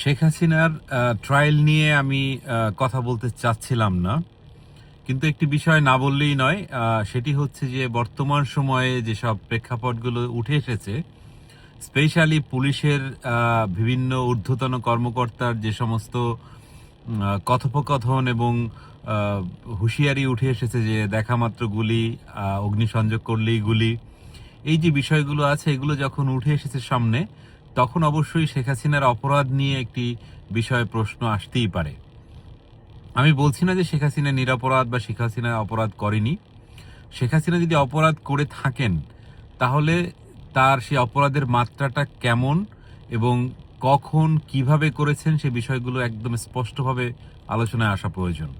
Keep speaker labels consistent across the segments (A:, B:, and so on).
A: শেখ হাসিনার ট্রায়াল নিয়ে আমি কথা বলতে চাচ্ছিলাম না। কিন্তু একটি বিষয় না বললেই নয় সেটি হচ্ছে যে বর্তমান সময়ে যেসব প্রেক্ষাপটগুলো উঠে এসেছে স্পেশালি পুলিশের বিভিন্ন ঊর্ধ্বতন কর্মকর্তার যে সমস্ত কথোপকথন এবং হুঁশিয়ারি উঠে এসেছে যে দেখা মাত্র গুলি অগ্নিসংযোগ করলেই গুলি, এই যে বিষয়গুলো আছে, এগুলো যখন উঠে এসেছে সামনে তখন অবশ্যই শেখ হাসিনার অপরাধ নিয়ে একটি বিষয়ে প্রশ্ন আসতেই পারে। আমি বলছি না যে শেখ হাসিনা নিরাপরাধ বা শেখ হাসিনা অপরাধ করেনি। শেখ হাসিনা যদি অপরাধ করে থাকেন, তাহলে তার সেই অপরাধের মাত্রাটা কেমন এবং কখন কীভাবে করেছেন সে বিষয়গুলো একদম স্পষ্টভাবে আলোচনায় আসা প্রয়োজন।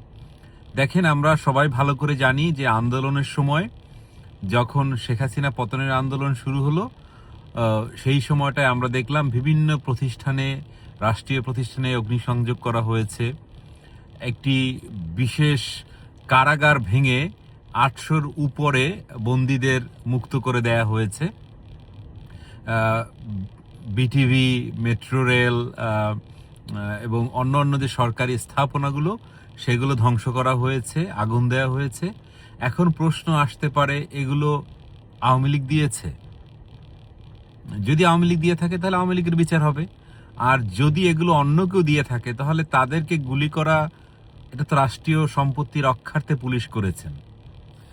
A: দেখেন, আমরা সবাই ভালো করে জানি যে আন্দোলনের সময় যখন শেখ হাসিনা পতনের আন্দোলন শুরু হলো সেই সময়টায় আমরা দেখলাম বিভিন্ন প্রতিষ্ঠানে, রাষ্ট্রীয় প্রতিষ্ঠানে অগ্নিসংযোগ করা হয়েছে। একটি বিশেষ কারাগার ভেঙে আটশোর উপরে বন্দীদের মুক্ত করে দেয়া হয়েছে। বিটিভি, মেট্রো রেল এবং অন্য অন্য যে সরকারি স্থাপনাগুলো, সেগুলো ধ্বংস করা হয়েছে, আগুন দেওয়া হয়েছে। এখন প্রশ্ন আসতে পারে, এগুলো আওয়ামী লীগ দিয়েছে? যদি আওয়ামী লীগ দিয়ে থাকে, তাহলে আওয়ামী লীগের বিচার হবে। আর যদি এগুলো অন্য কেউ দিয়ে থাকে, তাহলে তাদেরকে গুলি করা এটা তো রাষ্ট্রীয় সম্পত্তি রক্ষার্থে পুলিশ করেছেন।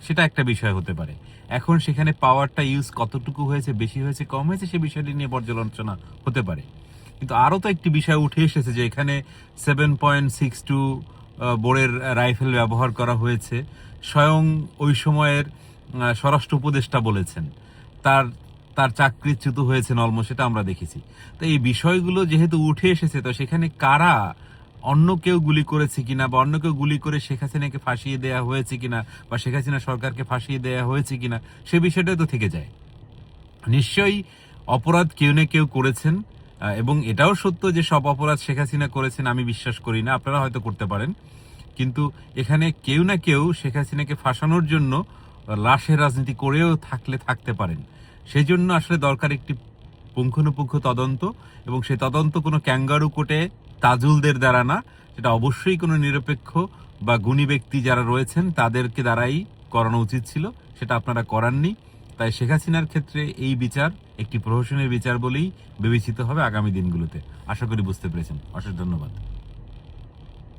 A: সেটা একটা বিষয় হতে পারে। এখন সেখানে পাওয়ারটা ইউজ কতটুকু হয়েছে, বেশি হয়েছে, কম হয়েছে, সে বিষয়টি নিয়ে পর্যালোচনা হতে পারে। কিন্তু আরও তো একটি বিষয় উঠে এসেছে যে এখানে সেভেন পয়েন্ট সিক্স টু বোর্ডের রাইফেল ব্যবহার করা হয়েছে। স্বয়ং ওই সময়ের স্বরাষ্ট্র উপদেষ্টা বলেছেন। তার তার চাকরিচ্যুত হয়েছেন অলমোস্ট সেটা আমরা দেখেছি। তো এই বিষয়গুলো যেহেতু উঠে এসেছে, তো সেখানে কারা অন্য কেউ গুলি করেছে কিনা বা অন্য কেউ গুলি করে শেখ হাসিনাকে ফাঁসিয়ে দেওয়া হয়েছে কিনা বা শেখ হাসিনা সরকারকে ফাঁসিয়ে দেওয়া হয়েছে কিনা, সে বিষয়টা তো থেকে যায়। নিশ্চয়ই অপরাধ কেউ না কেউ করেছেন এবং এটাও সত্য যে সব অপরাধ শেখ হাসিনা করেছেন আমি বিশ্বাস করি না, আপনারা হয়তো করতে পারেন। কিন্তু এখানে কেউ না কেউ শেখ হাসিনাকে ফাঁসানোর জন্য লাশের রাজনীতি করেও থাকলে থাকতে পারেন। সেই জন্য আসলে দরকার একটি পুঙ্খানুপুঙ্খ তদন্ত, এবং সেই তদন্ত কোনো ক্যাঙ্গারু কোটে তাজুলদের দ্বারা না, সেটা অবশ্যই কোনো নিরপেক্ষ বা গুণী ব্যক্তি যারা রয়েছেন তাদেরকে দ্বারাই করানো উচিত ছিল, সেটা আপনারা করাননি। তাই শেখ হাসিনার ক্ষেত্রে এই বিচার একটি প্রহসনের বিচার বলেই বিবেচিত হবে আগামী দিনগুলোতে। আশা করি বুঝতে পেরেছেন। অশেষ ধন্যবাদ।